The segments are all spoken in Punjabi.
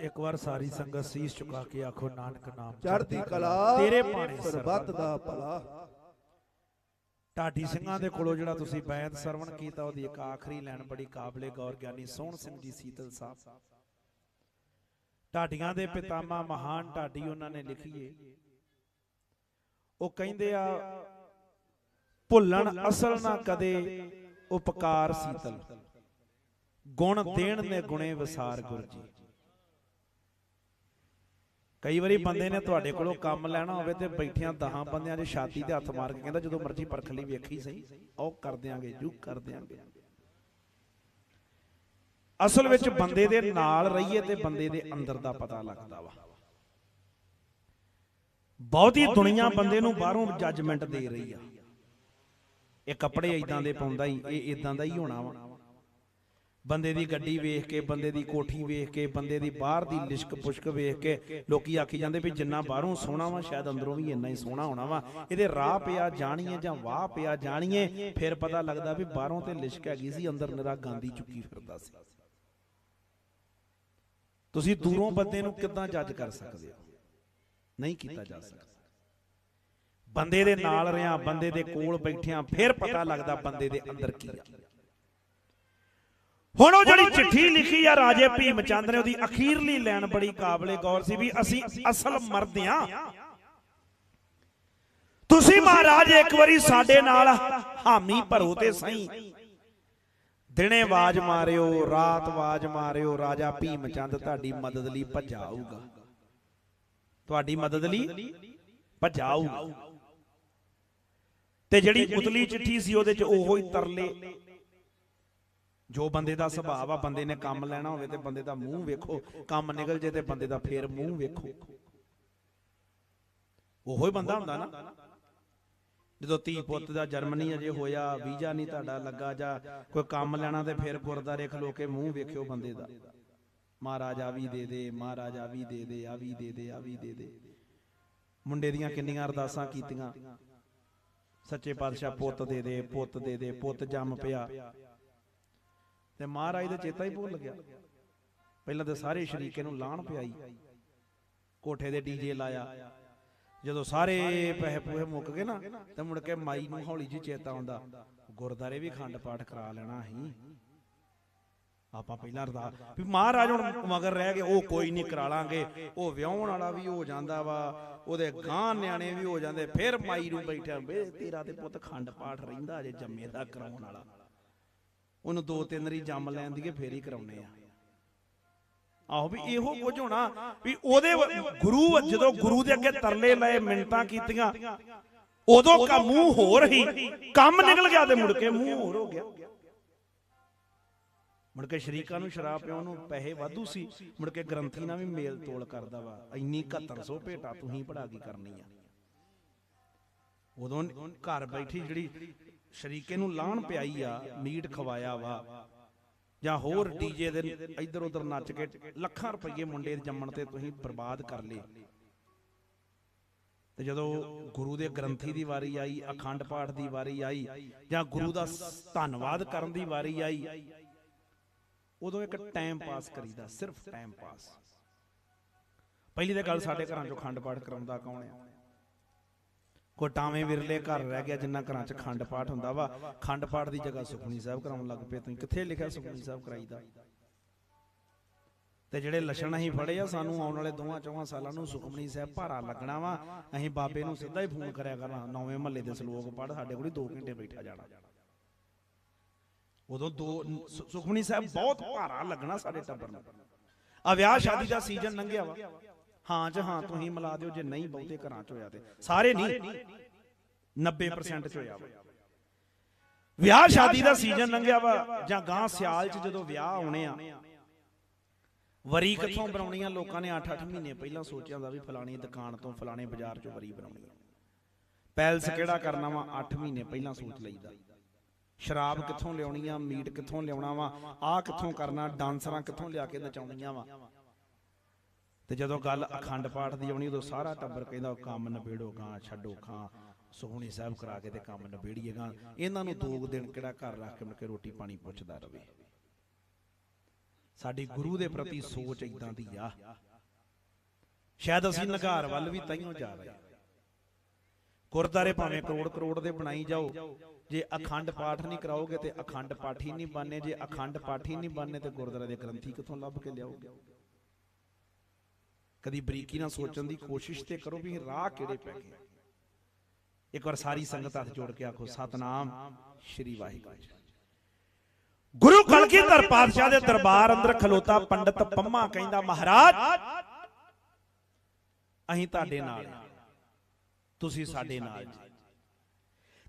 ਇੱਕ ਵਾਰ ਸਾਰੀ ਸੰਗਤ ਸੀਸ ਝੁਕਾ ਕੇ ਆਖੋ ਨਾਨਕ ਨਾਮ ਚੜ੍ਹਦੀ ਕਲਾ ਤੇਰੇ ਭਾਣੇ ਸਰਬੱਤ ਦਾ ਭਲਾ। ਢਾਡੀ ਸਿੰਘਾਂ ਦੇ ਕੋਲੋਂ ਜਿਹੜਾ ਤੁਸੀਂ ਬੈਤ ਸਰਵਣ ਕੀਤਾ ਉਹਦੀ ਇੱਕ ਆਖਰੀ ਲਾਈਨ ਬੜੀ ਕਾਬਲੇ ਗੌਰ ਗਿਆਨੀ ਸੋਹਣ ਸਿੰਘ ਜੀ ਸੀਤਲ ਸਾਹਿਬ। ਢਾਡੀਆਂ ਦੇ ਪਿਤਾਮਾ ਮਹਾਨ ਢਾਡੀ ਉਹਨਾਂ ਨੇ ਲਿਖੀਏ। ਉਹ ਕਹਿੰਦੇ ਆ ਭੁੱਲਣ ਅਸਲ ਨਾ ਕਦੇ ਉਪਕਾਰ ਸੀਤਲ। ਗੁਣ ਦੇਣ ਨੇ ਗੁਣੇ ਵਿਸਾਰ ਗੁਰ ਜੀ। ਕਈ ਵਾਰੀ ਬੰਦੇ ਨੇ ਤੁਹਾਡੇ ਕੋਲੋਂ ਕੰਮ ਲੈਣਾ ਹੋਵੇ ਤੇ ਬੈਠਿਆਂ 10 ਬੰਦਿਆਂ 'ਚ ਛਾਤੀ ਤੇ ਹੱਥ ਮਾਰ ਕੇ ਕਹਿੰਦਾ ਜਦੋਂ ਮਰਜ਼ੀ ਪਰਖ ਲਈ ਵੇਖੀ ਸਹੀ ਉਹ ਕਰ ਦਿਆਂਗੇ ਜੂ ਕਰ ਦਿਆਂਗੇ। ਅਸਲ ਵਿੱਚ ਬੰਦੇ ਦੇ ਨਾਲ ਰਹੀਏ ਤੇ ਬੰਦੇ ਦੇ ਅੰਦਰ ਦਾ ਪਤਾ ਲੱਗਦਾ ਵਾ। ਬਹੁਤੀ ਦੁਨੀਆ ਬੰਦੇ ਨੂੰ ਬਾਹਰੋਂ ਜੱਜਮੈਂਟ ਦੇ ਰਹੀ ਆ। ਇਹ ਕੱਪੜੇ ਇਦਾਂ ਦੇ ਪਾਉਂਦਾ ਹੀ ਇਹ ਇਦਾਂ ਦਾ ਹੀ ਹੋਣਾ ਵਾ। ਬੰਦੇ ਦੀ ਗੱਡੀ ਵੇਖ ਕੇ, ਬੰਦੇ ਦੀ ਕੋਠੀ ਵੇਖ ਕੇ, ਬੰਦੇ ਦੀ ਬਾਹਰ ਦੀ ਲਿਸ਼ਕ ਪੁਸ਼ਕ ਵੇਖ ਕੇ, ਲੋਕੀ ਆਖੀ ਜਾਂਦੇ ਵੀ ਜਿੰਨਾ ਬਾਹਰੋਂ ਸੋਹਣਾ ਵਾ, ਸ਼ਾਇਦ ਅੰਦਰੋਂ ਵੀ ਇੰਨਾ ਹੀ ਸੋਹਣਾ ਹੋਣਾ ਵਾ। ਇਹਦੇ ਰਾਹ ਪਿਆ ਜਾਣੀਏ ਜਾਂ ਵਾਹ ਪਿਆ ਜਾਣੀਏ, ਫਿਰ ਪਤਾ ਲੱਗਦਾ ਵੀ ਬਾਹਰੋਂ ਤੇ ਲਿਸ਼ਕ ਹੈਗੀ ਸੀ, ਅੰਦਰ ਨਿਰਾ ਗਾਂਦੀ ਚੁੱਕੀ ਫਿਰਦਾ ਸੀ। ਤੁਸੀਂ ਦੂਰੋਂ ਬੰਦੇ ਨੂੰ ਕਿੱਦਾਂ ਜੱਜ ਕਰ ਸਕਦੇ ਹੋ? ਨਹੀਂ ਕੀਤਾ ਜਾ ਸਕਦਾ। ਬੰਦੇ ਦੇ ਨਾਲ ਰਿਆਂ, ਬੰਦੇ ਦੇ ਕੋਲ ਬੈਠਿਆਂ, ਫਿਰ ਪਤਾ ਲੱਗਦਾ ਬੰਦੇ ਦੇ ਅੰਦਰ ਕੀ ਆ। ਹੁਣ ਉਹ ਜਿਹੜੀ ਚਿੱਠੀ ਲਿਖੀ ਆ ਰਾਜੇ ਭੀਮ ਚੰਦ ਨੇ ਉਹਦੀ ਅਖੀਰਲੀ ਲਾਈਨ ਬੜੀ ਕਾਬਲੇ ਗੌਰ ਸੀ ਵੀ ਅਸੀਂ ਅਸਲ ਮਰਦ ਆ ਤੁਸੀਂ ਮਹਾਰਾਜ ਇੱਕ ਵਾਰੀ ਸਾਡੇ ਨਾਲ ਹਾਮੀ ਭਰੋ ਤੇ ਸਹੀ। ਦਿਨੇ ਆਵਾਜ਼ ਮਾਰਿਓ ਰਾਤ ਆਵਾਜ਼ ਮਾਰਿਓ ਰਾਜਾ ਭੀਮ ਚੰਦ ਤੁਹਾਡੀ ਮਦਦ ਲਈ ਭੱਜਾ ਆਊਗਾ ਤੁਹਾਡੀ ਮਦਦ ਲਈ ਭੱਜਾ ਆਊਗਾ ਤੇ ਜਿਹੜੀ ਉਤਲੀ ਚਿੱਠੀ ਸੀ ਉਹਦੇ ਚ ਉਹੋ ਹੀ ਤਰਲੇ ਜੋ ਬੰਦੇ ਦਾ ਸੁਭਾਅ ਆ, ਬੰਦੇ ਨੇ ਕੰਮ ਲੈਣਾ ਹੋਵੇ ਤੇ ਬੰਦੇ ਦਾ ਮੂੰਹ ਵੇਖੋ, ਕੰਮ ਨਿਕਲ ਜੇ ਤੇ ਬੰਦੇ ਦਾ ਫੇਰ ਮੂੰਹ ਵੇਖੋ। ਉਹੋ ਹੀ ਬੰਦਾ ਹੁੰਦਾ ਨਾ। ਜਦੋਂ ਧੀ ਪੁੱਤ ਦਾ ਜਰਮਨੀ ਅਜੇ ਹੋਇਆ, ਵੀਜ਼ਾ ਨਹੀਂ ਤੁਹਾਡਾ ਲੱਗਾ ਜਾਂ ਕੋਈ ਕੰਮ ਲੈਣਾ ਤੇ ਫਿਰ ਗੁਰਦਾਰੇ ਖਲੋ ਕੇ ਮੂੰਹ ਵੇਖਿਓ ਬੰਦੇ ਦਾ। ਮਹਾਰਾਜ ਆ ਵੀ ਦੇ ਦੇ, ਮਹਾਰਾਜ ਆ ਵੀ ਦੇ ਦੇ, ਆ ਵੀ ਦੇ ਦੇ, ਆ ਵੀ ਦੇ ਦੇ। ਮੁੰਡੇ ਦੀਆਂ ਕਿੰਨੀਆਂ ਅਰਦਾਸਾਂ ਕੀਤੀਆਂ। ਸੱਚੇ ਪਾਤਸ਼ਾਹ ਪੁੱਤ ਦੇ ਦੇ, ਪੁੱਤ ਦੇ ਦੇ, ਪੁੱਤ ਜੰਮ ਪਿਆ। ਤੇ ਮਹਾਰਾਜ ਦਾ ਚੇਤਾ ਹੀ ਭੁੱਲ ਗਿਆ। ਪਹਿਲਾਂ ਤਾਂ ਸਾਰੇ ਸ਼ਰੀਕੇ ਨੂੰ ਲਾਣ ਪਿਆਈ। ਕੋਠੇ ਦੇ ਡੀਜੇ ਲਾਇਆ। ਜਦੋਂ ਸਾਰੇ ਪੈਸੇ ਪੂਹੇ ਮੁੱਕ ਗਏ ਨਾ, ਤੇ ਮੁੜ ਕੇ ਮਾਈ ਨੂੰ ਹੌਲੀ ਜੀ ਚੇਤਾ ਆਉਂਦਾ, ਗੁਰਦਾਰੇ ਵੀ ਖੰਡ ਪਾਠ ਕਰਾ ਲੈਣਾ ਸੀ ਆਪਾਂ ਪਹਿਲਾਂ ਅਰਦਾਸ ਵੀ ਮਹਾਰਾਜ ਹੁਣ ਮਗਰ ਰਹਿ ਗਏ, ਉਹ ਕੋਈ ਨਹੀਂ ਕਰਾ ਲਾਂਗੇ। ਉਹ ਵਿਆਹਣ ਵਾਲਾ ਵੀ ਹੋ ਜਾਂਦਾ ਵਾ, ਉਹਦੇ ਗਾਂ ਨਿਆਣੇ ਵੀ ਹੋ ਜਾਂਦੇ, ਫਿਰ ਮਾਈ ਨੂੰ ਬੈਠਾ ਬੇ ਤੇਰਾ ਤੇ ਪੁੱਤ ਖੰਡ ਪਾਠ ਰਹਿੰਦਾ ਜੇ ਜੰਮੇ ਦਾ ਕਰਾਉਣ ਵਾਲਾ। ਉਹਨੂੰ ਦੋ ਤਿੰਨ ਰੀ ਜੰਮ ਲੈਣ ਦੀਏ ਫੇਰ ਹੀ ਕਰਾਉਣੇ ਆ? ਆਹੋ ਵੀ ਇਹੋ ਕੁਝ ਹੋਣਾ ਵੀ ਉਹਦੇ ਗੁਰੂ ਜਦੋਂ ਗੁਰੂ ਦੇ ਅੱਗੇ ਤਰਲੇ ਲਏ ਮਿੰਟਾਂ ਕੀਤੀਆਂ ਉਦੋਂ ਕਾ ਮੂੰਹ ਹੋਰ ਹੀ ਕੰਮ ਨਿਕਲ ਗਿਆ ਤੇ ਮੁੜ ਕੇ ਮੂੰਹ ਹੋਰ ਹੋ ਗਿਆ। ਮੁੜ ਕੇ ਸ਼ਰੀਕਾਂ ਨੂੰ ਸ਼ਰਾਬ ਪਿਉਣ ਨੂੰ ਪੈਸੇ ਵਾਧੂ ਸੀ ਮੁੜ ਕੇ ਗ੍ਰੰਥੀ ਨਾਲ ਵੀ ਮੇਲ ਤੋਲ ਕਰਦਾ ਵਾ। ਇੰਨੀ 7100 ਭੇਟਾ ਤੂੰ ਹੀ ਪੜਾ ਕੀ ਕਰਨੀ ਆ। ਉਦੋਂ ਘਰ ਬੈਠੀ ਜਿਹੜੀ ਸ਼ਰੀਕੇ ਨੂੰ ਲਾਣ ਪਿਆਈ ਆ ਮੀਟ ਖਵਾਇਆ ਵਾ। ਜਾਂ ਹੋਰ ਡੀਜੇ ਦੇ ਇੱਧਰ ਉੱਧਰ ਨੱਚ ਕੇ ਲੱਖਾਂ ਰੁਪਏ ਮੁੰਡੇ ਦੇ ਜੰਮਣ ਤੇ ਤੁਸੀਂ ਬਰਬਾਦ ਕਰ ਲਏ। ਤੇ ਜਦੋਂ ਗੁਰੂ ਦੇ ਗ੍ਰੰਥੀ ਦੀ ਵਾਰੀ ਆਈ ਅਖੰਡ ਪਾਠ ਦੀ ਵਾਰੀ ਆਈ ਜਾਂ ਗੁਰੂ ਦਾ ਧੰਨਵਾਦ ਕਰਨ ਦੀ ਵਾਰੀ ਆਈ ਉਦੋਂ ਇੱਕ ਟਾਈਮ ਪਾਸ ਕਰੀਦਾ ਸਿਰਫ ਟਾਈਮ ਪਾਸ ਪਹਿਲੀ ਤਾਂ ਗੱਲ ਸਾਡੇ ਘਰਾਂ ਚੋਂ ਖੰਡ ਪਾਠ ਕਰਾਉਂਦਾ ਕੌਣ ਆ? ਕੋਈ ਵਿਰਲੇ ਘਰ ਰਹਿ ਗਿਆ ਜਿੰਨਾ ਘਰਾਂ 'ਚ ਖੰਡ ਪਾਠ ਹੁੰਦਾ ਵਾ। ਖੰਡ ਪਾਠ ਦੀ ਜਗ੍ਹਾ ਸੁਖਮਨੀ ਸਾਹਿਬ ਕਰਾਉਣ ਲੱਗ ਪਏ, ਤੁਸੀਂ ਕਿੱਥੇ ਲਿਖਿਆ ਸੁਖਮਨੀ ਸਾਹਿਬ ਕਰਾਈਦਾ ਤੇ ਜਿਹੜੇ ਲੱਛਣ ਅਸੀਂ ਫੜੇ ਆ, ਸਾਨੂੰ ਆਉਣ ਵਾਲੇ ਦੋਵਾਂ ਚੌਵਾਂ ਸਾਲਾਂ ਨੂੰ ਸੁਖਮਨੀ ਸਾਹਿਬ ਭਾਰਾ ਲੱਗਣਾ ਵਾ। ਅਸੀਂ ਬਾਬੇ ਨੂੰ ਸਿੱਧਾ ਹੀ ਫੋਨ ਕਰਿਆ ਕਰਨਾ, ਨੌਵੇਂ ਮਹੱਲੇ ਦੇ ਸ਼ਲੋਕ ਪੜ ਸਾਡੇ ਕੋਲ 2 ਘੰਟੇ ਬੈਠਾ ਜਾਣਾ। ਉਦੋਂ ਦੋ ਸੁਖਮਨੀ ਸਾਹਿਬ ਬਹੁਤ ਭਾਰਾ ਲੱਗਣਾ ਸਾਡੇ ਟੱਬਰ ਨੂੰ। ਆ ਵਿਆਹ ਸ਼ਾਦੀ ਦਾ ਸੀਜ਼ਨ ਲੰਘਿਆ ਵਾ। ਹਾਂ ਚ ਹਾਂ, ਤੁਸੀਂ ਮਿਲਾ ਦਿਓ ਜੇ ਨਹੀਂ ਬਹੁਤੇ ਘਰਾਂ ਚ ਹੋਇਆ ਤੇ। ਸਾਰੇ ਨਹੀਂ 90% ਚ ਹੋਇਆ ਵਾ। ਵਿਆਹ ਸ਼ਾਦੀ ਦਾ ਸੀਜ਼ਨ ਲੰਘਿਆ ਵਾ, ਜਾਂ ਗਾਂ ਸਿਆਲ ਚ ਜਦੋਂ ਵਿਆਹ ਆਉਣੇ ਆ, ਵਰੀ ਕਿੱਥੋਂ ਬਣਾਉਣੀਆਂ ਲੋਕਾਂ ਨੇ 8-8 ਮਹੀਨੇ ਪਹਿਲਾਂ ਸੋਚਿਆ ਹੁੰਦਾ ਵੀ ਫਲਾਣੀ ਦੁਕਾਨ ਤੋਂ ਫਲਾਣੇ ਬਾਜ਼ਾਰ ਚੋਂ ਵਰੀ ਬਣਾਉਣੀ ਆ। ਪੈਲਸ ਕਿਹੜਾ ਕਰਨਾ ਵਾ? 8 ਮਹੀਨੇ ਪਹਿਲਾਂ ਸੋਚ ਲਈਦਾ। ਸ਼ਰਾਬ ਕਿੱਥੋਂ ਲਿਆਉਣੀ ਆ? ਮੀਟ ਕਿੱਥੋਂ ਲਿਆਉਣਾ ਵਾ? ਆਹ ਕਿੱਥੋਂ ਕਰਨਾ? ਡਾਂਸਰਾਂ ਕਿੱਥੋਂ ਲਿਆ ਕੇ ਨਚਾਉਣੀਆਂ ਵਾ? ਤੇ ਜਦੋਂ ਗੱਲ ਅਖੰਡ ਪਾਠ ਦੀ ਆਉਣੀ, ਉਦੋਂ ਸਾਰਾ ਟੱਬਰ ਕਹਿੰਦਾ ਕੰਮ ਨਿਬੇੜੋ ਗਾਂ, ਛੱਡੋ ਖਾਂ ਸੁਖਮਨੀ ਸਾਹਿਬ ਕਰਾ ਕੇ ਤੇ ਕੰਮ ਨਿਬੇੜੀਏ ਗਾਂ। ਇਹਨਾਂ ਨੂੰ ਦੋ ਦਿਨ ਕਿਹੜਾ ਘਰ ਰੱਖ ਕੇ ਮੁੜ ਕੇ ਰੋਟੀ ਪਾਣੀ ਪੁੱਛਦਾ ਰਵੇ। ਸਾਡੀ ਗੁਰੂ ਦੇ ਪ੍ਰਤੀ ਸੋਚ ਇਦਾਂ ਦੀ ਆ। ਸ਼ਾਇਦ ਅਸੀਂ ਨਗਾਰ ਵੱਲ ਵੀ ਤਾਈਓ ਜਾ ਰਹੇ। ਗੁਰਦਾਰੇ ਭਾਵੇਂ ਕਰੋੜ ਕਰੋੜ ਦੇ ਬਣਾਈ ਜਾਓ। ਜੇ ਅਖੰਡ ਪਾਠ ਨਹੀਂ ਕਰਾਓਗੇ ਤੇ ਅਖੰਡ ਪਾਠੀ ਨਹੀਂ ਬਣਨੇ, ਜੇ ਅਖੰਡ ਪਾਠੀ ਨਹੀਂ ਬਣਨੇ ਤੇ ਗੁਰਦਾਰੇ ਦੇ ਗ੍ਰੰਥੀ ਕਿੱਥੋਂ ਲੱਭ ਕੇ ਲਿਆਓਗੇ? ਕਦੀ ਬਰੀਕੀ ਨਾਲ ਸੋਚਣ ਦੀ ਕੋਸ਼ਿਸ਼ ਤੇ ਕਰੋ ਵੀ ਰਾਹ ਕਿਹੜੇ ਪੈ ਗਏ ਇੱਕ ਵਾਰ ਸਾਰੀ ਸੰਗਤ ਹੱਥ ਜੋੜ ਕੇ ਆਖੋ ਸਤਨਾਮ ਸ਼੍ਰੀ ਵਾਹਿਗੁਰੂ ਜੀ ਗੁਰੂ ਕਲਗੀਧਰ ਪਾਤਸ਼ਾਹ ਦੇ ਦਰਬਾਰ ਅੰਦਰ ਖਲੋਤਾ ਪੰਡਤ ਪੰਮਾ ਕਹਿੰਦਾ ਮਹਾਰਾਜ ਅਸੀਂ ਤੁਹਾਡੇ ਨਾਲ। ਤੁਸੀਂ ਸਾਡੇ ਨਾਲ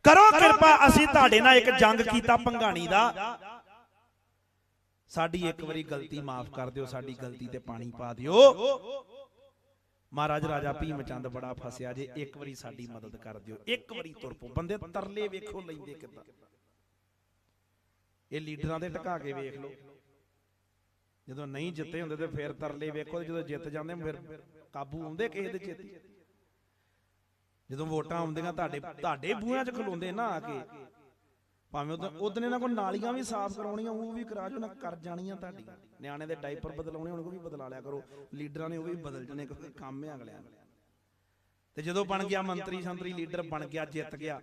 ਕਰੋ ਕਿਰਪਾ ਅਸੀਂ ਤੁਹਾਡੇ ਨਾਲ ਇੱਕ ਜੰਗ ਕੀਤਾ ਭੰਗਾਣੀ ਦਾ। ਸਾਡੀ ਇੱਕ ਵਾਰੀ ਗਲਤੀ ਮਾਫ ਕਰ ਦਿਓ ਸਾਡੀ ਗਲਤੀ ਤੇ ਪਾਣੀ ਪਾ ਦਿਓ। ਮਹਾਰਾਜ, ਰਾਜਾ ਭੀਮ ਚੰਦ ਬੜਾ ਫਸਿਆ ਜੇ, ਇੱਕ ਵਾਰੀ ਸਾਡੀ ਮਦਦ ਕਰ ਦਿਓ। ਇੱਕ ਵਾਰੀ ਤੁਰ ਪੋ ਬੰਦੇ ਤਰਲੇ ਵੇਖੋ, ਲੈਂਦੇ ਕਿੱਦਾਂ? ਇਹ ਲੀਡਰਾਂ ਦੇ ਟਕਾ ਕੇ ਵੇਖ ਲਓ। ਜਦੋਂ ਨਹੀਂ ਜਿੱਤੇ ਹੁੰਦੇ ਤੇ ਫਿਰ ਤਰਲੇ ਵੇਖੋ ਜਦੋਂ ਜਿੱਤ ਜਾਂਦੇ ਫਿਰ ਕਾਬੂ ਆਉਂਦੇ ਕਿਸੇ ਦੇ ਚਿੱਤ? ਜਦੋਂ ਵੋਟਾਂ ਆਉਂਦੀਆਂ, ਤੁਹਾਡੇ ਤੁਹਾਡੇ ਬੂਹਾਂ 'ਚ ਖਲੋਂਦੇ ਨਾ ਆ ਕੇ। ਭਾਵੇਂ ਉਦੋਂ ਇਹਨਾਂ ਕੋਲ ਨਾਲੀਆਂ ਵੀ ਸਾਫ਼ ਕਰਾਉਣੀਆਂ ਉਹ ਵੀ ਕਰਾ ਜੋ ਨਾ ਕਰ ਜਾਣੀਆਂ ਤੁਹਾਡੀਆਂ। ਨਿਆਣੇ ਦੇ ਡਾਈਪਰ ਬਦਲਾਉਣੇ ਉਹਨਾਂ ਕੋ ਵੀ ਬਦਲਾ ਲਿਆ ਕਰੋ। ਲੀਡਰਾਂ ਨੇ ਉਹ ਵੀ ਬਦਲ ਜਣੇ ਕਿਉਂਕਿ ਕੰਮ ਹੈ ਅਗਲਿਆਂ ਦਾ। ਤੇ ਜਦੋਂ ਬਣ ਗਿਆ ਮੰਤਰੀ ਸੰਤਰੀ ਲੀਡਰ ਬਣ ਗਿਆ ਜਿੱਤ ਗਿਆ।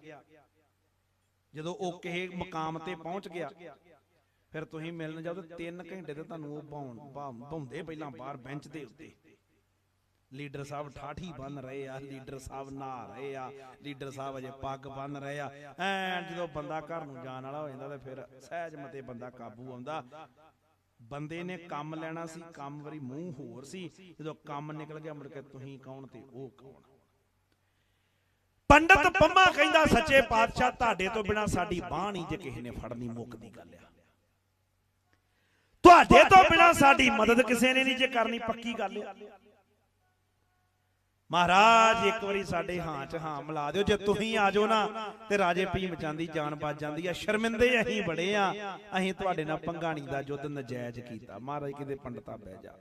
ਜਦੋਂ ਉਹ ਕਿਸੇ ਮਕਾਮ ਤੇ ਪਹੁੰਚ ਗਿਆ ਫਿਰ ਤੁਸੀਂ ਮਿਲਣ ਜਾਓ ਤੇ 3 ਘੰਟੇ ਤੇ ਤੁਹਾਨੂੰ ਉਹ ਭਾਉਂਦੇ ਪਹਿਲਾਂ ਬਾਹਰ ਬੈਂਚ ਦੇ ਉੱਤੇ। ਲੀਡਰ ਸਾਹਿਬ ਠਾਠੀ ਬੰਨ ਰਹੇ ਆ ਲੀਡਰ ਸਾਹਿਬ ਨਹਾ ਰਹੇ ਆ ਲੀਡਰ ਸਾਹਿਬ ਅਜੇ ਪੱਗ ਬੰਨ ਰਹੇ ਆ। ਐ ਜਦੋਂ ਬੰਦਾ ਘਰ ਨੂੰ ਜਾਣ ਵਾਲਾ ਹੋ ਜਾਂਦਾ ਤੇ ਫਿਰ ਸਹਿਜ ਮਤੇ ਬੰਦਾ ਕਾਬੂ ਆਉਂਦਾ। ਬੰਦੇ ਨੇ ਕੰਮ ਲੈਣਾ ਸੀ ਕੰਮ ਵਾਰੀ ਮੂੰਹ ਹੋਰ ਸੀ। ਜਦੋਂ ਕੰਮ ਨਿਕਲ ਗਿਆ ਮੁੜ ਕੇ ਤੁਸੀਂ ਕੌਣ ਤੇ ਉਹ ਕੌਣ ਪੰਡਤ ਪੰਮਾ ਕਹਿੰਦਾ ਸੱਚੇ ਪਾਤਸ਼ਾਹ ਤੁਹਾਡੇ ਤੋਂ ਬਿਨਾ ਸਾਡੀ ਬਾਹ ਨਹੀਂ ਜੇ ਕਿਸੇ ਨੇ ਫੜਨੀ ਮੁੱਕਦੀ ਗੱਲ ਆ ਤੁਹਾਡੇ ਤੋਂ ਬਿਨਾ ਸਾਡੀ ਮਦਦ ਕਿਸੇ ਨੇ ਨਹੀਂ ਜੇ ਕਰਨੀ ਪੱਕੀ ਗੱਲ ਆ ਮਹਾਰਾਜ, ਇੱਕ ਵਾਰੀ ਸਾਡੇ ਹਾਂ ਚ ਹਾਂ ਮਿਲਾ ਦਿਓ। ਜੇ ਤੁਸੀਂ ਆ ਜਾਓ ਨਾ, ਤੇ ਰਾਜੇ ਭੀਮ ਜਾਂਦੀ, ਜਾਨ ਬਚ ਜਾਂਦੀ ਆ। ਸ਼ਰਮਿੰਦੇ ਅਸੀਂ ਬੜੇ ਆ। ਅਸੀਂ ਤੁਹਾਡੇ ਨਾਲ ਪੰਗਾਣੀ ਦਾ ਯੁੱਧ ਨਜਾਇਜ਼ ਕੀਤਾ। ਮਹਾਰਾਜ ਕਿਤੇ ਪੰਡਤਾ ਬਹਿ ਜਾ।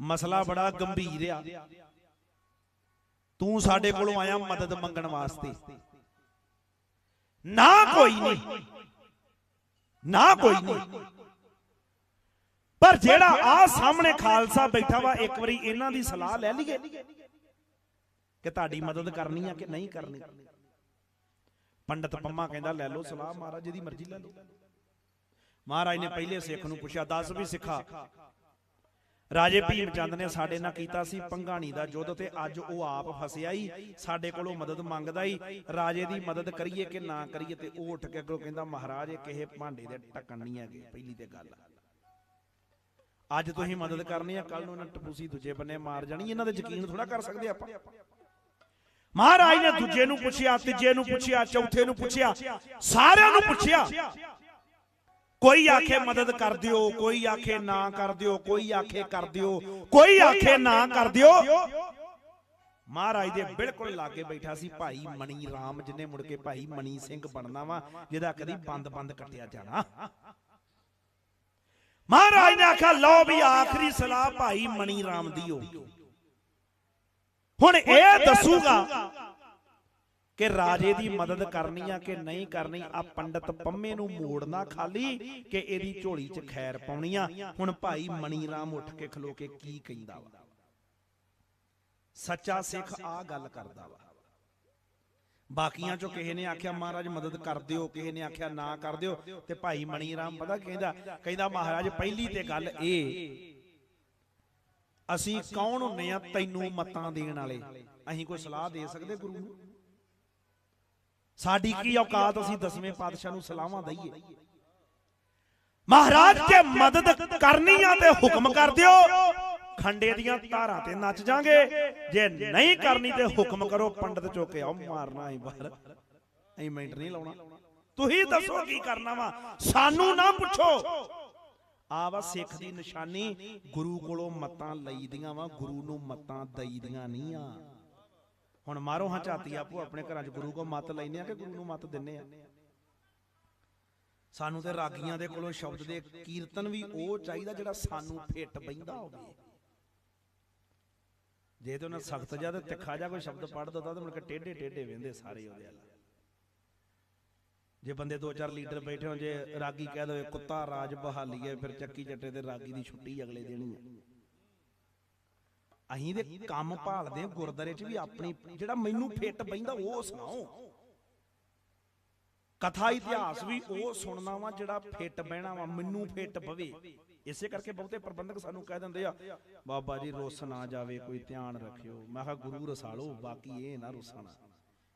ਮਸਲਾ ਬੜਾ ਗੰਭੀਰ ਆ। ਤੂੰ ਸਾਡੇ ਕੋਲੋਂ ਆਇਆ ਮਦਦ ਮੰਗਣ ਵਾਸਤੇ। ਨਾ ਕੋਈ ਨਹੀਂ। ਨਾ ਕੋਈ ਨਹੀਂ। ਪਰ ਜਿਹੜਾ ਆ ਸਾਹਮਣੇ ਖਾਲਸਾ ਬੈਠਾ ਵਾ ਇੱਕ ਵਾਰੀ ਇਹਨਾਂ ਦੀ ਸਲਾਹ ਲੈ ਲਈਏ ਕਿ ਤੁਹਾਡੀ ਮਦਦ ਕਰਨੀ ਆ ਕਿ ਨਹੀਂ ਕਰਨੀ ਪੰਡਤ ਪੰਮਾ ਕਹਿੰਦਾ ਲੈ ਲਓ ਸਲਾਹ ਮਹਾਰਾਜ ਜਿਹਦੀ ਮਰਜ਼ੀ ਲੈ ਲਓ। ਮਹਾਰਾਜ ਨੇ ਪਹਿਲੇ ਸਿੱਖ ਨੂੰ ਪੁੱਛਿਆ ਦੱਸ ਵੀ ਸਿੱਖਾ? ਰਾਜੇ ਭੀਮ ਚੰਦ ਨੇ ਸਾਡੇ ਨਾਲ ਕੀਤਾ ਸੀ ਪੰਗਾਣੀ ਦਾ ਯੁੱਧ ਤੇ ਅੱਜ ਉਹ ਆਪ ਫਸਿਆ ਹੀ ਸਾਡੇ ਕੋਲੋਂ ਮਦਦ ਮੰਗਦਾ ਹੀ ਰਾਜੇ ਦੀ ਮਦਦ ਕਰੀਏ ਕਿ ਨਾ ਕਰੀਏ ਤੇ ਉਹ ਉੱਠ ਕੇ ਅੱਗੋਂ ਕਹਿੰਦਾ ਮਹਾਰਾਜ ਇਹ ਕਿਸੇ ਭਾਂਡੇ ਦੇ ਟੱਕਣ ਨਹੀਂ ਹੈਗੇ ਪਹਿਲੀ ਤੇ ਗੱਲ ਆ। ਅੱਜ ਤੁਸੀਂ ਮਦਦ ਕਰਨੀ ਆ ਕੱਲ ਨੂੰ ਇਹਨਾਂ ਟਪੂਸੀ ਦੂਜੇ ਬੰਨੇ ਮਾਰ ਜਾਣੀ ਇਹਨਾਂ ਦੇ ਯਕੀਨ ਥੋੜਾ ਕਰ ਸਕਦੇ ਆਪਾਂ। ਮਹਾਰਾਜ ਨੇ ਦੂਜੇ ਨੂੰ ਪੁੱਛਿਆ ਤੀਜੇ ਨੂੰ ਪੁੱਛਿਆ ਚੌਥੇ ਨੂੰ ਪੁੱਛਿਆ ਸਾਰਿਆਂ ਨੂੰ ਪੁੱਛਿਆ। ਕੋਈ ਆਖੇ ਮਦਦ ਕਰ ਦਿਓ ਕੋਈ ਆਖੇ ਨਾ ਕਰ ਦਿਓ ਕੋਈ ਆਖੇ ਕਰ ਦਿਓ ਕੋਈ ਆਖੇ ਨਾ ਕਰ ਦਿਓ। ਮਹਾਰਾਜ ਦੇ ਬਿਲਕੁਲ ਲਾਗੇ ਬੈਠਾ ਸੀ ਭਾਈ ਮਣੀ ਰਾਮ ਜਿਹਨੇ ਮੁੜ ਕੇ ਭਾਈ ਮਣੀ ਸਿੰਘ ਬਣਨਾ ਵਾ ਜਿਹਦਾ ਕਦੀ ਬੰਦ ਬੰਦ ਕੱਟਿਆ ਜਾਣਾ। ਮਹਾਰਾਜ ਨੇ ਆਖਿਆ ਲਓ ਵੀ ਆਖਰੀ ਸਲਾਹ ਭਾਈ ਮਣੀ ਰਾਮ ਦੀ ਹੋ ਹੁਣ ਇਹ ਦੱਸੂਗਾ ਕਿ ਰਾਜੇ ਦੀ ਮਦਦ ਕਰਨੀ ਆ ਕਿ ਨਹੀਂ ਕਰਨੀ ਆ ਪੰਡਤ ਪੰਮੇ ਨੂੰ ਮੋੜਨਾ ਖਾਲੀ ਕਿ ਇਹਦੀ ਝੋਲੀ 'ਚ ਖੈਰ ਪਾਉਣੀ ਆ। ਹੁਣ ਭਾਈ ਮਣੀ ਰਾਮ ਉੱਠ ਕੇ ਖਲੋ ਕੇ ਕੀ ਕਹਿੰਦਾ ਵਾ? ਸੱਚਾ ਸਿੱਖ ਆ ਗੱਲ ਕਰਦਾ ਵਾ। ਬਾਕੀਆਂ ਚੋਂ ਕਿਸੇ ਨੇ ਆਖਿਆ, ਮਹਾਰਾਜ, ਮਦਦ ਕਰ ਦਿਓ। ਕਿਸੇ ਨੇ ਆਖਿਆ, ਨਾ ਕਰ ਦਿਓ। ਤੇ ਭਾਈ ਮਣੀ ਰਾਮ ਪਤਾ ਕਹਿੰਦਾ? ਕਹਿੰਦਾ, ਮਹਾਰਾਜ, ਪਹਿਲੀ ਤੇ ਗੱਲ ਇਹ, ਅਸੀਂ ਕੌਣ ਹੁੰਨੇ ਆ ਤੈਨੂੰ ਮਤਾਂ ਦੇਣ ਵਾਲੇ? ਅਸੀਂ ਕੋਈ ਸਲਾਹ ਦੇ ਸਕਦੇ ਗੁਰੂ ਨੂੰ? ਸਾਡੀ ਕੀ ਔਕਾਤ? ਅਸੀਂ ਦਸਵੇਂ ਪਾਤਸ਼ਾਹ ਨੂੰ ਸਲਾਹਾਂ ਦਈਏ। ਮਹਾਰਾਜ, ਜੇ ਮਦਦ ਕਰਨੀ ਆ ਤੇ ਹੁਕਮ ਕਰ ਦਿਓ। ਖੰਡੇ ਦੀਆਂ ਧਾਰਾਂ ਤੇ ਨੱਚ ਜਾਾਂਗੇ। ਜੇ ਨਹੀਂ ਕਰਨੀ ਤੇ ਹੁਕਮ ਕਰੋ ਪੰਡਤ ਚੋਕੇ ਆਓ ਮਾਰਨਾ ਹੀ ਬਾਹਰ। ਅਸੀਂ ਮਿੰਟ ਨਹੀਂ ਲਾਉਣਾ। ਤੁਸੀਂ ਦੱਸੋ ਕੀ ਕਰਨਾ ਵਾ? ਸਾਨੂੰ ਨਾ ਪੁੱਛੋ। ਆ ਵਾ ਸਿੱਖ ਦੀ ਨਿਸ਼ਾਨੀ। ਗੁਰੂ ਕੋਲੋਂ ਮਤਾਂ ਲਈਦੀਆਂ ਵਾ ਗੁਰੂ ਨੂੰ ਮਤਾਂ ਦਈਦੀਆਂ ਨਹੀਂ ਆ। ਹੁਣ ਮਾਰੋ ਹਾਂ ਝਾਤੀ ਆਪੋ ਆਪਣੇ ਘਰਾਂ 'ਚ। ਗੁਰੂ ਕੋ ਮਤ ਲੈਨੇ ਆ ਕਿ ਗੁਰੂ ਨੂੰ ਮਤ ਦਿੰਨੇ ਆ? ਸਾਨੂੰ ਤੇ ਰਾਗੀਆਂ ਦੇ ਕੋਲੋਂ ਸ਼ਬਦ ਦੇ ਕੀਰਤਨ ਵੀ ਉਹ ਚਾਹੀਦਾ ਜਿਹੜਾ ਸਾਨੂੰ ਫਿੱਟ ਬੈਂਦਾ ਹੋਵੇ। ਜੇ ਤੇ ਉਹਨਾਂ ਸਖਤ ਜਾ ਤੇ ਤਿੱਖਾ ਜਾ ਕੋਈ ਸ਼ਬਦ ਪੜ੍ਹ ਦਿੰਦਾ ਤੇ ਮੁੜ ਕੇ ਟੇਢੇ ਟੇਢੇ ਵੇਂਦੇ ਸਾਰੇ ਉਹਦੇ ਵਾਲਾ ਜੇ ਬੰਦੇ ਦੋ ਚਾਰ ਲੀਡਰ ਬੈਠੇ ਹੋ ਜੇ ਰਾਗੀ ਕਹਿ ਦੇਵੇ ਕੁੱਤਾ ਰਾਜ ਬਹਾਲੀਏ ਫਿਰ ਚੱਕੀ ਚੱਟੇ ਤੇ ਰਾਗੀ ਦੀ ਛੁੱਟੀ ਅਗਲੇ ਦਿਨ ਹੀ। ਅਹੀਂ ਦੇ ਕੰਮ ਭਾਲਦੇ ਗੁਰਦਾਰੇ 'ਚ ਵੀ ਆਪਣੀ ਜਿਹੜਾ ਮੈਨੂੰ ਫਿੱਟ ਬੈਂਦਾ ਉਹ ਸੁਣਾਓ। ਕਥਾ ਇਤਿਹਾਸ ਵੀ ਉਹ ਸੁਣਨਾ ਵਾ ਜਿਹੜਾ ਫਿੱਟ ਬਹਿਣਾ ਵਾ ਮੈਨੂੰ ਫਿੱਟ ਪਵੇ ਇਸੇ ਕਰਕੇ ਬਹੁਤੇ ਪ੍ਰਬੰਧਕ ਸਾਨੂੰ ਕਹਿ ਦਿੰਦੇ ਆ, ਬਾਬਾ ਜੀ, ਰੁੱਸ ਨਾ ਜਾਵੇ, ਕੋਈ ਧਿਆਨ ਰੱਖਿਓ। ਮੈਂ ਕਿਹਾ, ਗੁਰੂ ਰਸਾਲੋ, ਬਾਕੀ ਇਹ ਨਾ ਰੁੱਸਣਾ।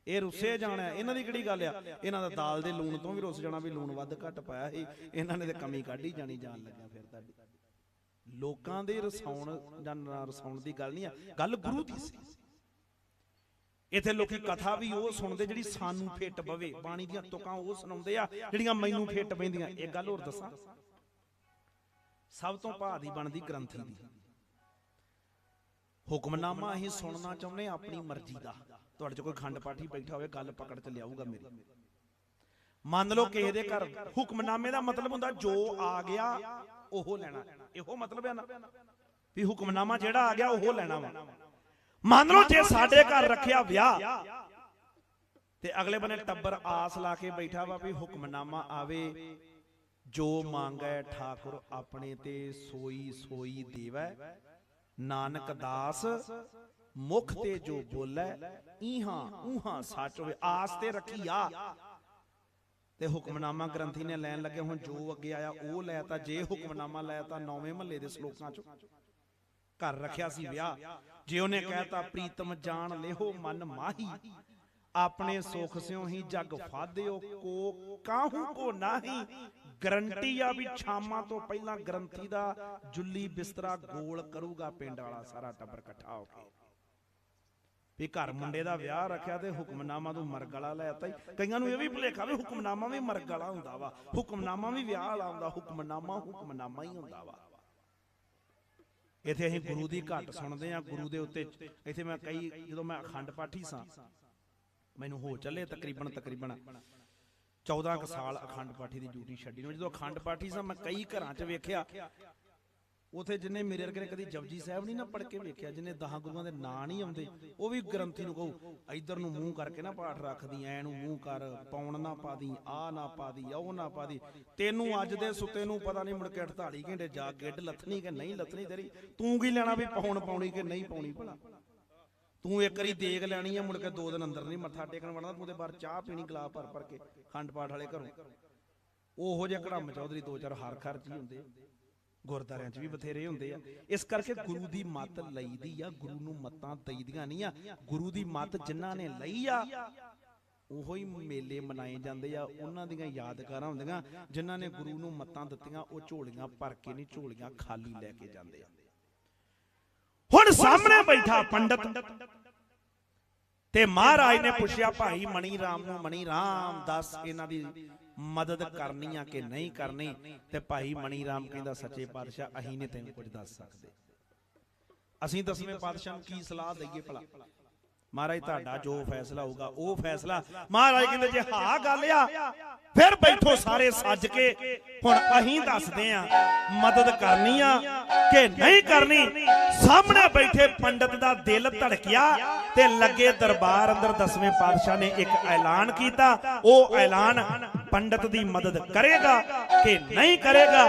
ਇਹ ਰੁੱਸੇ ਜਾਣਾ ਇਹਨਾਂ ਦੀ ਕਿਹੜੀ ਗੱਲ ਆ? ਇਹਨਾਂ ਦਾ ਦਾਲ ਦੇ ਲੂਣ ਤੋਂ ਵੀ ਰੁੱਸ ਜਾਣਾ ਵੀ ਲੂਣ ਵੱਧ ਘੱਟ ਪਾਇਆ ਸੀ। ਇਹਨਾਂ ਨੇ ਤੇ ਕਮੀ ਕੱਢ ਹੀ ਜਾਣੀ, ਜਾਣ ਲੱਗਾ ਫਿਰ ਤੁਹਾਡੀ। ਲੋਕਾਂ ਦੇ ਰਸਾਉਣ ਜਾਂ ਰਸਾਉਣ ਦੀ ਗੱਲ ਨਹੀਂ ਆ, ਗੱਲ ਗੁਰੂ ਦੀ ਸੀ। ਇੱਥੇ ਲੋਕੀ ਕਥਾ ਵੀ ਉਹ ਸੁਣਦੇ ਜਿਹੜੀ ਸਾਨੂੰ ਫਿੱਟ ਪਵੇ। ਬਾਣੀ ਦੀਆਂ ਤੁਕਾਂ ਉਹ ਸੁਣਾਉਂਦੇ ਆ, ਜਿਹੜੀਆਂ ਮੈਨੂੰ ਫਿੱਟ ਪੈਂਦੀਆਂ। ਇਹ ਗੱਲ ਹੋਰ ਦੱਸਾਂ। ਸਭ ਤੋਂ ਭਾਦੀ ਬਣਦੀ ਗ੍ਰੰਥੀ ਦੀ। ਹੁਕਮਨਾਮਾ ਅਸੀਂ ਸੁਣਨਾ ਚਾਹੁੰਦੇ ਆਪਣੀ ਮਰਜ਼ੀ ਦਾ। ਤੁਹਾਡੇ ਚ ਕੋਈ ਖੰਡ ਪਾਠੀ ਬੈਠਾ ਹੋਵੇ ਗੱਲ ਪਕੜ ਚ ਲਿਆਊਗਾ ਮੇਰੀ। ਮੰਨ ਲਓ ਕਿਸੇ ਦੇ ਘਰ ਹੁਕਮਨਾਮੇ ਦਾ ਮਤਲਬ ਹੁੰਦਾ ਜੋ ਆ ਗਿਆ ਉਹ ਲੈਣਾ। ਇਹੋ ਮਤਲਬ ਹੈ ਨਾ ਵੀ ਹੁਕਮਨਾਮਾ ਜਿਹੜਾ ਆ ਗਿਆ ਉਹ ਲੈਣਾ ਵਾ। ਮੰਨ ਲਓ ਜੇ ਸਾਡੇ ਘਰ ਰੱਖਿਆ ਵਿਆਹ ਤੇ ਅਗਲੇ ਬੰਨੇ ਟੱਬਰ ਆਸ ਲਾ ਕੇ ਬੈਠਾ ਵਾ ਵੀ ਹੁਕਮਨਾਮਾ ਆਵੇ। ਜੋ ਮੰਗੈ ਠਾਕੁਰ ਆਪਣੇ ਤੇ ਸੋਈ ਸੋਈ ਦੇਵੈ। ਨਾਨਕ ਦਾਸ, ਮੁਖ ਤੇ ਜੋ ਬੋਲੇ, ਈਹਾਂ ਊਹਾਂ ਸੱਚ ਹੋਵੇ, ਆਸ ਤੇ ਰੱਖੀ ਆ ਤੇ ਹੁਕਮਨਾਮਾ ਗ੍ਰੰਥੀ ਨੇ ਲੈਣ ਲੱਗੇ, ਹੁਣ ਜੋ ਅੱਗੇ ਆਇਆ ਉਹ ਲੈ ਤਾਂ, ਜੇ ਹੁਕਮਨਾਮਾ ਲੈ ਤਾਂ ਨੌਵੇਂ ਮਹੱਲੇ ਦੇ ਸ਼ਲੋਕਾਂ ਚ। ਘਰ ਰੱਖਿਆ ਸੀ ਵਿਆਹ। ਜੇ ਉਹਨੇ ਕਹਿਤਾ, ਪ੍ਰੀਤਮ ਜਾਣ ਲਿਹੋ ਮਨ ਮਾਹੀ, ਆਪਣੇ ਸੁਖ ਸਿਓ ਹੀ ਜਗ ਫਾਦਿਓ ਕੋ ਕਾਹੂ ਕੋ ਨਾਹੀ। ਗਰੰਟੀ ਆ ਵੀ ਛਾਮਾਂ ਤੋਂ ਪਹਿਲਾਂ ਗਰੰਟੀ ਦਾ ਜੁੱਲੀ ਬਿਸਤਰਾ ਗੋਲ ਕਰੂਗਾ ਪਿੰਡ ਵਾਲਾ, ਸਾਰਾ ਟੱਬਰ ਇਕੱਠਾ ਹੋ ਕੇ। ਵੀ ਘਰ ਮੁੰਡੇ ਦਾ ਵਿਆਹ ਰੱਖਿਆ ਤੇ ਹੁਕਮਨਾਮਾ ਤੋਂ ਮਰਗ ਵਾਲਾ ਲੈ ਹੀ ਕਈਆਂ ਨੂੰ ਇਹ ਵੀ ਭੁਲੇਖਾ ਵੀ ਹੁਕਮਨਾਮਾ ਵੀ ਮਰਗ ਵਾਲਾ ਹੁੰਦਾ ਵਾ। ਹੁਕਮਨਾਮਾ ਵੀ ਵਿਆਹ ਵਾਲਾ ਹੁੰਦਾ, ਹੁਕਮਨਾਮਾ ਹੁਕਮਨਾਮਾ ਹੀ ਹੁੰਦਾ ਵਾ। ਇੱਥੇ ਅਸੀਂ ਗੁਰੂ ਦੀ ਘੱਟ ਸੁਣਦੇ ਆ ਗੁਰੂ ਦੇ ਉੱਤੇ ਇੱਥੇ ਮੈਂ ਕਈ, ਜਦੋਂ ਮੈਂ ਅਖੰਡ ਪਾਠੀ ਸਾਂ, ਮੈਨੂੰ ਹੋ ਚੱਲੇ ਤਕਰੀਬਨ ਤਕਰੀਬਨ 14 ਕੁ ਸਾਲ ਅਖੰਡ ਪਾਠੀ ਦੀ ਡਿਊਟੀ ਛੱਡੀ ਨੂੰ ਜਦੋਂ ਅਖੰਡ ਪਾਠੀ ਸਾਂ ਮੈਂ ਕਈ ਘਰਾਂ 'ਚ ਵੇਖਿਆ। ਉਥੇ ਜਿੰਨੇ ਮੇਰੇ ਵਰਗੇ ਕਦੀ ਜਪਜੀ ਸਾਹਿਬ ਨਹੀਂ ਨਾ ਪੜ ਕੇ ਵੇਖਿਆ ਜਿੰਨੇ 10 ਗੁਰੂਆਂ ਦੇ ਨਾਂ ਨਹੀਂ ਆਉਂਦੇ ਉਹ ਵੀ ਗ੍ਰੰਥੀ ਨੂੰ ਕਹੂ ਇਧਰ ਨੂੰ ਮੂੰਹ ਕਰਕੇ ਨਾ ਪਾਠ ਰੱਖਦੀ ਐ ਨੂੰ ਮੂੰਹ ਕਰ ਪੌਣ ਨਾ ਪਾਦੀ ਆ ਨਾ ਪਾਦੀ ਉਹ ਨਾ ਪਾਦੀ ਤੈਨੂੰ ਅੱਜ ਦੇ ਸੁੱਤੇ ਨੂੰ ਪਤਾ ਨਹੀਂ ਮੁੜ ਕੇ 48 ਘੰਟੇ ਜਾ ਗਿੱਡ ਲੱਥਣੀ ਕਿ ਨਹੀਂ ਲੱਥਣੀ ਤੇਰੀ ਤੂੰ ਕੀ ਲੈਣਾ ਵੀ ਪੌਣ ਪਾਉਣੀ ਕਿ ਨਹੀਂ ਪਾਉਣੀ ਭਲਾ? ਤੂੰ ਇੱਕ ਵਾਰੀ ਦੇਖ ਲੈਣੀ ਆ, ਮੁੜ ਕੇ ਦੋ ਦਿਨ ਅੰਦਰ ਨਹੀਂ, ਮੱਥਾ ਟੇਕਣ ਵੜਨਾ, ਤੂੰ ਤੇ ਬਾਹਰ ਚਾਹ ਪੀਣੀ, ਗਲਾਸ ਭਰ ਭਰ ਕੇ ਖੰਡ ਪਾਠ ਵਾਲੇ ਘਰੋਂ। ਉਹੋ ਜਿਹਾ ਘੜਮ ਚੌਧਰੀ ਦੋ ਚਾਰ ਹਰ ਘਰ ਚ ਹੁੰਦੇ ਗੁਰਦਾਰਿਆਂ 'ਚ ਵੀ ਬਥੇਰੇ ਹੁੰਦੇ ਆ। ਇਸ ਕਰਕੇ ਗੁਰੂ ਦੀ ਮੱਤ ਲਈਦੀ ਆ, ਗੁਰੂ ਨੂੰ ਮੱਤਾਂ ਦਈਦੀਆਂ ਨਹੀਂ ਆ। ਗੁਰੂ ਦੀ ਮੱਤ ਜਿਨ੍ਹਾਂ ਨੇ ਲਈ ਆ, ਉਹੋ ਹੀ ਮੇਲੇ ਮਨਾਏ ਜਾਂਦੇ ਆ। ਉਹਨਾਂ ਦੀਆਂ ਯਾਦਗਾਰਾਂ ਹੁੰਦੀਆਂ, ਜਿਨ੍ਹਾਂ ਨੇ ਗੁਰੂ ਨੂੰ ਮੱਤਾਂ ਦਿੱਤੀਆਂ, ਉਹ ਝੋਲੀਆਂ ਭਰ ਕੇ ਨਹੀਂ, ਝੋਲੀਆਂ ਖਾਲੀ ਲੈ ਕੇ ਜਾਂਦੇ ਆ। ਹੁਣ ਸਾਹਮਣੇ ਬੈਠਾ ਪੰਡਤ। ਤੇ ਮਹਾਰਾਜ ਨੇ ਪੁੱਛਿਆ ਭਾਈ ਮਣੀ ਰਾਮ ਨੂੰ ਮਣੀ ਰਾਮ ਦੱਸ ਇਹਨਾਂ ਦੀ ਮਦਦ ਕਰਨੀ ਆ ਕਿ ਨਹੀਂ ਕਰਨੀ? ਤੇ ਭਾਈ ਮਣੀ ਰਾਮ ਕਹਿੰਦਾ ਸੱਚੇ ਪਾਤਸ਼ਾਹ ਅਸੀਂ ਨੇ ਤੈਨੂੰ ਕੁਝ ਦੱਸ ਸਕਦੇ। ਅਸੀਂ ਦਸਵੇਂ ਪਾਤਸ਼ਾਹ ਨੂੰ ਕੀ ਸਲਾਹ ਦਈਏ ਭਲਾ? ਮਹਾਰਾਜ ਤੁਹਾਡਾ ਜੋ ਫੈਸਲਾ ਹੋਊਗਾ ਉਹ ਫੈਸਲਾ ਮਹਾਰਾਜ ਕਹਿੰਦੇ ਜੇ ਹਾਂ ਗੱਲ ਆ ਫਿਰ ਬੈਠੋ ਸਾਰੇ ਸੱਜ ਕੇ। ਹੁਣ ਅਸੀਂ ਦੱਸਦੇ ਆ ਮਦਦ ਕਰਨੀ ਆ ਕਿ ਨਹੀਂ ਕਰਨੀ। ਸਾਹਮਣੇ ਬੈਠੇ ਪੰਡਤ ਦਾ ਦਿਲ ਧੜਕਿਆ ਤੇ ਲੱਗੇ ਦਰਬਾਰ ਅੰਦਰ ਦਸਵੇਂ ਪਾਤਸ਼ਾਹ ਨੇ ਇੱਕ ਐਲਾਨ ਕੀਤਾ। ਉਹ ਐਲਾਨ ਪੰਡਤ ਦੀ ਮਦਦ ਕਰੇਗਾ ਕਿ ਨਹੀਂ ਕਰੇਗਾ।